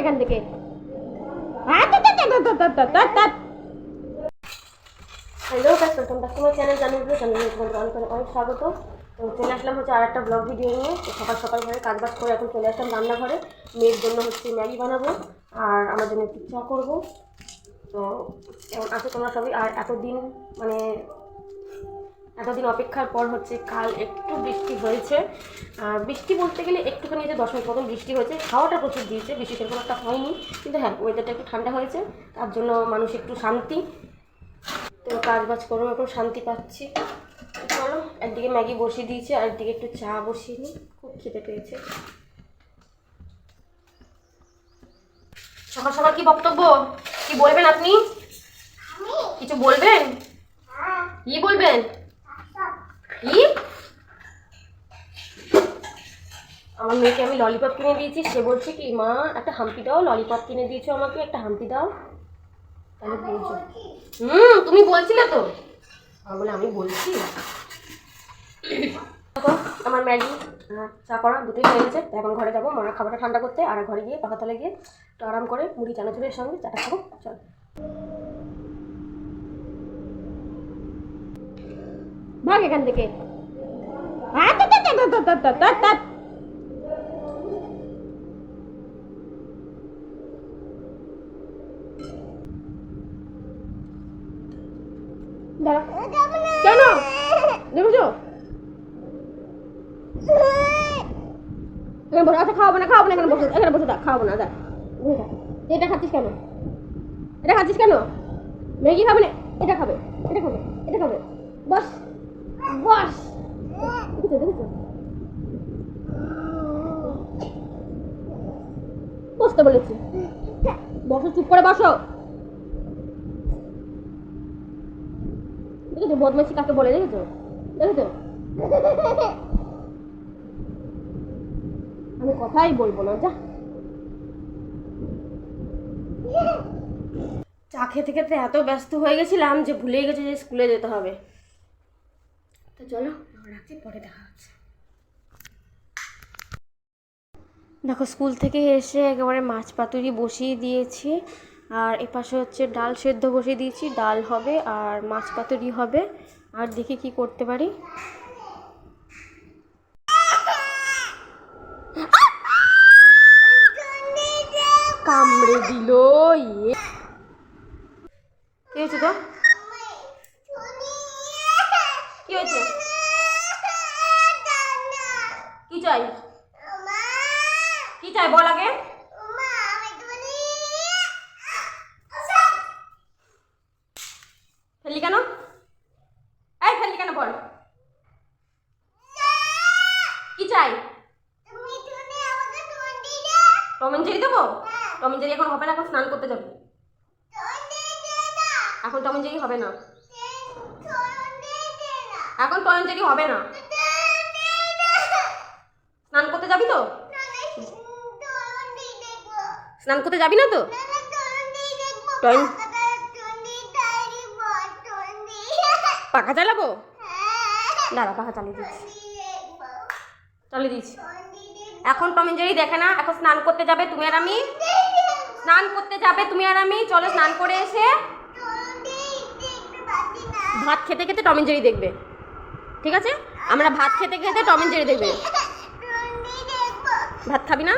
এখান থেকে। হ্যালো গাছ ওয়েলকাম ব্যাক টু চ্যানেল জানিয়ে দিল চ্যানেল তোমাদের অনেক অনেক স্বাগত। তো চলে আসলাম হচ্ছে আর একটা ব্লগ ভিডিও নিয়ে। তো সকাল সকাল ঘরে কাজবাজ করে এখন চলে আসলাম রান্নাঘরে। মেয়ের জন্য হচ্ছে ম্যাগি বানাবো আর আমার জন্য একটু চা করব। তো এখন আছে তোমরা সবাই? আর এতদিন মানে এতদিন অপেক্ষার পর হচ্ছে কাল একটু বৃষ্টি হয়েছে। আর বৃষ্টি বলতে গেলে একটুখানি যে দশ মিনিট মতন বৃষ্টি হয়েছে হাওয়াটা প্রচুর দিয়েছে বৃষ্টি সেরকম একটা হয়নি। কিন্তু হ্যাঁ ওয়েদারটা একটু ঠান্ডা হয়েছে তার জন্য মানুষ একটু শান্তি। তো কাজ বাজ করব এখন শান্তি পাচ্ছি। চলো একদিকে ম্যাগি বসিয়ে দিয়েছি আর একদিকে একটু চা বসিয়ে নিই। খুব খেতে পেয়েছে। সকাল সকাল কি বক্তব্য? কি বলবেন আপনি? কিছু বলবেন? কি বলবেন? কি? আমার মেয়েকে আমি ললিপপ কিনে দিয়েছি, সে বলছে কি, মা, একটা হাম্পি দাও ললিপপ কিনে দিয়েছ আমাকে, একটা হাম্পি দাও। তাহলে বলছো, হুম, তুমি বলছিলে তো। বলে আমি বলছি। আমার ম্যাগি চা করা দুটোই হয়ে গেছে। এখন ঘরে যাব মার খাবারটা ঠান্ডা করতে, আর ঘরে গিয়ে পাখা তলে গিয়ে একটু আরাম করে মুড়ি চানাচুরের সঙ্গে চাটা খাব, চল। ভাগ এখান থেকে। আচ্ছা, খাওয়াবো না খাওয়াবো না, এখানে বসে এখানে বসে থাক খাওয়াবো না দেখ এটা খাচ্ছিস কেন? এটা খাচ্ছিস কেন? ম্যাগি খাবে না? এটা খাবে এটা খাবে এটা খাবে। বস। দেখেছ দেখেছ? বসতে বলেছি। বসো, চুপ করে বসো। দেখেছ, বদমাইশি কাকে বলে, দেখেছ? দেখেছ? আমি কথাই বলব না, যা। চা খেতে খেতে এত ব্যস্ত হয়ে গেছিলাম যে ভুলে গেছি যে স্কুলে যেতে হবে। তো চলো। রাখছি পরে দেখা হচ্ছে। দেখো স্কুল থেকে এসে একেবারে মাছ পাতুরি বসিয়ে দিয়েছি আর এপাশে হচ্ছে ডাল সেদ্ধ বসিয়ে দিয়েছি ডাল হবে আর মাছ পাতুরি হবে আর দেখি কি করতে পারি। কামড়ে দিল ইয়ে। কি হয়েছে তো কি হয়েছে? কি চাই? কি চাই বল আগে? ফেললি কেন? এই ফেললি কেন বল? কি চাই? টমেন জেরি দেবো? টমেন জেরি এখন হবে না এখন স্নান করতে যাব। এখন টমেন জেরি হবে না। এখন টমেন জেরি হবে না। স্নান করতে যাবি তো? স্নান করতে যাবি না তো? পাখা চালাবো? দাঁড়া পাখা চালিয়ে দিচ্ছি। চালিয়ে দিচ্ছি। এখন টমেন জেরি দেখে না এখন স্নান করতে যাবে তুমি আর আমি। স্নান করতে যাবে তুমি আর আমি। চলো স্নান করে এসে ভাত খেতে খেতে টমেন জেরি দেখবে। ঠিক আছে? আমরা ভাত খেতে খেতে টমেন জেরি দেখবে। ভাত খাবি না?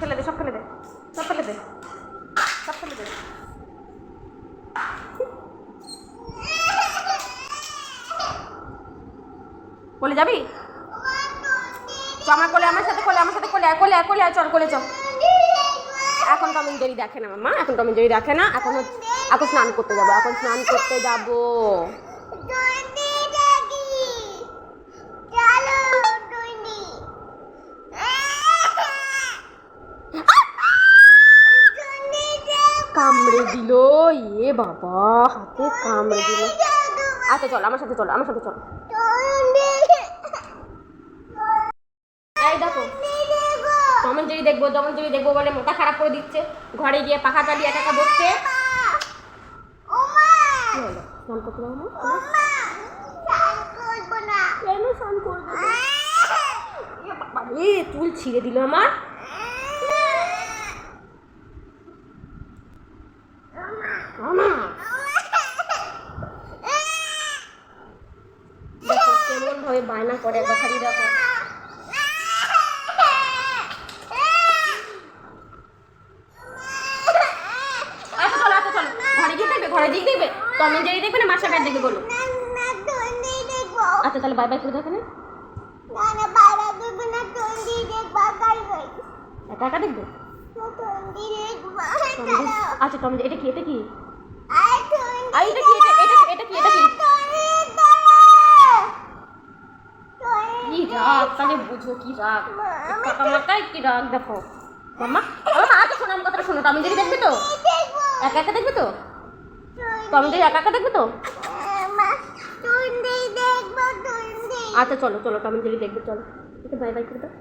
ফেলে দে, সব দে সব দে সব দে। যাবি? আমার কোলে, আমার সাথে কোলে, আমার সাথে কোলে কোলে কোলে চল কোলে চল। এখন টমেন দেখে না, মামা। এখন টমেন দেখে না। এখন এখন স্নান করতে যাব। এখন স্নান করতে যাব। কামড়ে দিল। ইয়ে বাবা, হাতে কামড়ে দিল। আচ্ছা চল, আমার সাথে চলো, আমার সাথে চল এই দেখো দেখব টমেন জেরি দেখব বলে মোটা খারাপ করে দিচ্ছে। ঘরে গিয়ে পাখা চালিয়ে একা একা বসছে। করতে পারব কেন স্নান করবে এ চুল ছিঁড়ে দিল আমার। কেমন ভাবে বায়না করে একবার খালি দেখো আচ্ছা চলো আচ্ছা চলো দেখবে? টম এন্ড জেরি দেখবে না? মাস্টার বলো। না না দেখব। আচ্ছা তাহলে বাই বাই করে দেখো না না না বাবা দেখব। একা একা আচ্ছা টম এটা কি? এটা কি? আর এটা কি? এটা এটা এটা কি? এটা কি? টন্ডি কি রাগ? তাহলে বুঝো কি রাগ। কাকা মাকাই কি রাগ দেখো। মাম্মা আমার মা তো শোনো আমার কথাটা শোনো। টম এন্ড জেরি দেখবে তো? একা একা দেখবে তো? টমেটো একা একা দেখবে তো? আচ্ছা চলো চলো টমেটো দেখবে চলো। বাই বাই করে দাও।